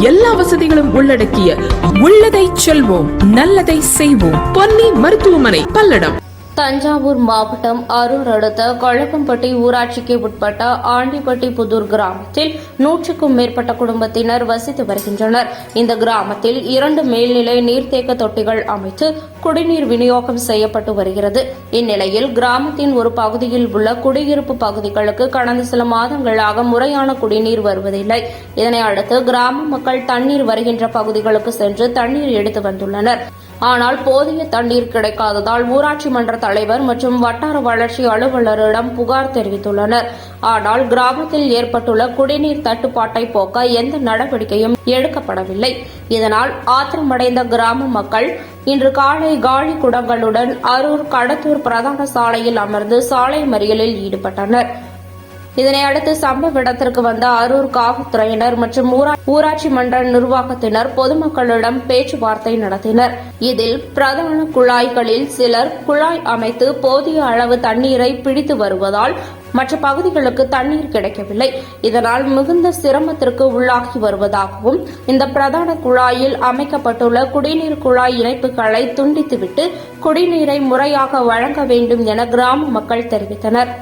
எல்லா வசதிகளும் உள்ளடக்கிய உள்ளதை செல்வோம் நல்லதை செய்வோம். பொன்னி மருத்துவமனை பல்லடம். தஞ்சாவூர் மாவட்டம் அரூர் அடுத்த கொழக்கம்பட்டி ஊராட்சிக்கு உட்பட்ட ஆண்டிப்பட்டி புதூர் கிராமத்தில் நூற்றுக்கும் மேற்பட்ட குடும்பத்தினர் வசித்து வருகின்றனர். இந்த கிராமத்தில் இரண்டு மேல்நிலை நீர்த்தேக்க தொட்டிகள் அமைத்து குடிநீர் விநியோகம் செய்யப்பட்டு வருகிறது. இந்நிலையில் கிராமத்தின் ஒரு பகுதியில் உள்ள குடியிருப்பு பகுதிகளுக்கு கடந்த சில மாதங்களாக முறையான குடிநீர் வருவதில்லை. இதனை அடுத்து கிராம மக்கள் தண்ணீர் வருகின்ற பகுதிகளுக்கு சென்று தண்ணீர் எடுத்து வந்துள்ளனர். ஆனால் போதிய தண்ணீர் கிடைக்காததால் ஊராட்சி மன்ற தலைவர் மற்றும் வட்டார வளர்ச்சி அலுவலரிடம் புகார் தெரிவித்துள்ளனர். ஆனால் கிராமத்தில் ஏற்பட்டுள்ள குடிநீர் தட்டுப்பாட்டை போக்க எந்த நடவடிக்கையும் எடுக்கப்படவில்லை. இதனால் ஆத்திரமடைந்த கிராம மக்கள் இன்று காலை காலி குடங்களுடன் அரூர் கடத்தூர் பிரதான சாலையில் அமர்ந்து சாலை மறியலில் ஈடுபட்டனர். இதனை அடுத்து சம்பவ இடத்திற்கு வந்த அரூர் காவல்துறையினர் மற்றும் ஊராட்சி மன்ற நிர்வாகத்தினர் பொதுமக்களிடம் பேச்சுவார்த்தை நடத்தினர். இதில் பிரதான குழாய்களில் சிலர் குழாய் அமைத்து போதிய அளவு தண்ணீரை பிடித்து வருவதால் மற்ற பகுதிகளுக்கு தண்ணீர் கிடைக்கவில்லை. இதனால் மிகுந்த சிரமத்திற்கு உள்ளாகி வருவதாகவும் இந்த பிரதான குழாயில் அமைக்கப்பட்டுள்ள குடிநீர் குழாய் இணைப்புகளை துண்டித்துவிட்டு குடிநீரை முறையாக வழங்க வேண்டும் என கிராம மக்கள் தெரிவித்தனர்.